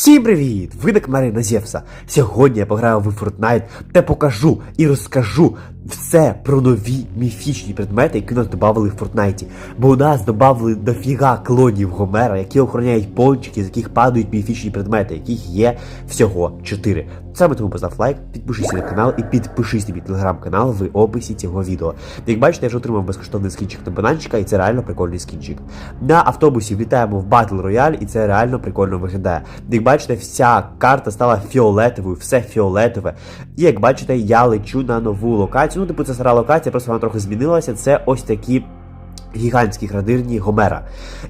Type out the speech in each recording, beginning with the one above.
Всім привіт! Ви на каналі на Зевса. Сьогодні я пограю в Fortnite та покажу і розкажу все про нові міфічні предмети, які нас додали в Фортнайті. Бо у нас додали дофіга клонів Гомера, які охороняють пончики, з яких падають міфічні предмети, яких є всього 4. Саме тому постав лайк, підпишись на канал і підпишись на мій телеграм-канал в описі цього відео. Як бачите, я вже отримав безкоштовний скінчик на бананчика, і це реально прикольний скінчик. На автобусі влітаємо в Battle Royale, і це реально прикольно виглядає. Як бачите, вся карта стала фіолетовою, все фіолетове. І як бачите, я лечу на нову локацію. Ну, типу, це стара локація, просто вона трохи змінилася. Це ось такі. Гігантські градирні Гомера.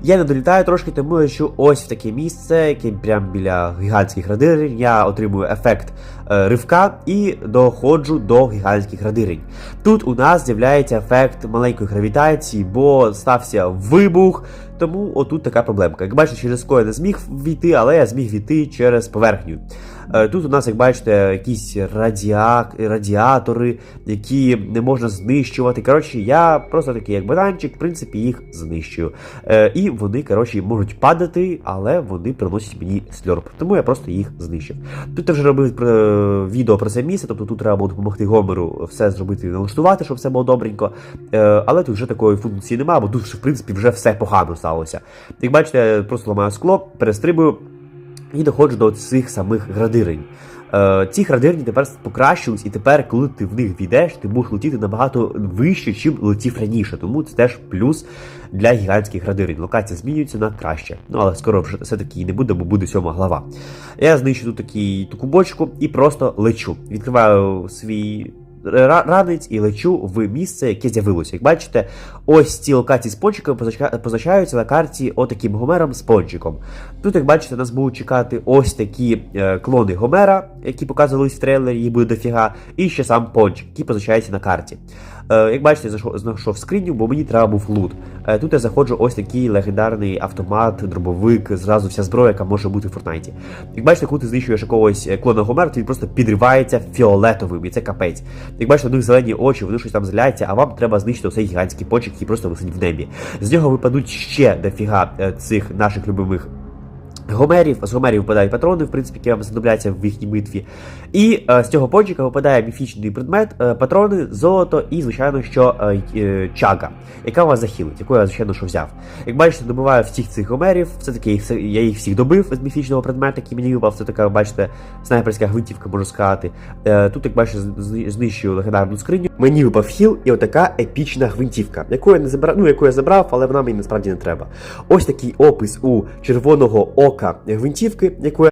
Я не долітаю трошки, тому лечу ось в таке місце, яке прямо біля гігантських градирень. Я отримую ефект е, ривка і доходжу до гігантських градирень. Тут у нас з'являється ефект маленької гравітації, бо стався вибух. Тому отут така проблемка. Як бачите, через ско я не зміг війти, але я зміг війти через поверхню. Е, Тут у нас, як бачите, якісь радіа... радіатори, які не можна знищувати. Коротше, я просто такий, як бананчик, в принципі, їх знищую. Е, І вони, коротше, можуть падати, але вони приносять мені сльорб. Тому я просто їх знищив. Тут я вже робив відео про це місце, тобто тут треба було допомогти Гомеру все зробити і налаштувати, щоб все було добренько. Е, Але тут вже такої функції немає, бо тут, в принципі, вже все погано сталося. Як бачите, я просто ламаю скло, перестрибую і доходжу до цих самих градирень. Е, ці градирні тепер покращились, і тепер, коли ти в них війдеш, ти будеш летіти набагато вище, чим летів раніше. Тому це теж плюс для гігантських градирень. Локація змінюється на краще. Ну але скоро вже все-таки і не буде, бо буде сьома глава. Я знищу тут таку бочку і просто лечу. Відкриваю свій. Ра- Ранець і лечу в місце, яке з'явилося. Як бачите, ось ці локації з познача- позначаються на карті отаким гомером з пончиком. Тут, як бачите, нас будуть чекати ось такі е, клони Гомера, які показувались в трейлері, їх буде дофіга, і ще сам пончик, який позначається на карті. Е, як бачите, я знайшов скриню, бо мені треба був лут. Е, тут я заходжу ось такий легендарний автомат, дробовик, зразу вся зброя, яка може бути в Фортнайті. Як бачите, коли ти знищуєш якогось е, клона Гомера, то він просто підривається фіолетовим, і це капець. Як бачите, у них зелені очі, вони щось там зляться, а вам треба знищити цей гігантський почек, який просто висить в небі. З нього випадуть ще дофіга е, цих наших любимих Гомерів, з гомерів випадають патрони, в принципі, які вам знадобляться в їхній битві. І е, з цього пончика випадає міфічний предмет, е, патрони, золото і, звичайно, що е, е, чага, яка вас захилить, яку я, звичайно, що взяв. Як бачите, добиваю всіх цих гомерів, все-таки я їх всіх добив з міфічного предмета, який мені випав. Це така, бачите, снайперська гвинтівка, можу сказати. Е, тут, як бачите, знищую легендарну скриню. Мені випав хіл і отака епічна гвинтівка, яку я не забрав, ну яку я забрав, але вона мені насправді не треба. Ось такий опис у червоного ока гвинтівки, яку я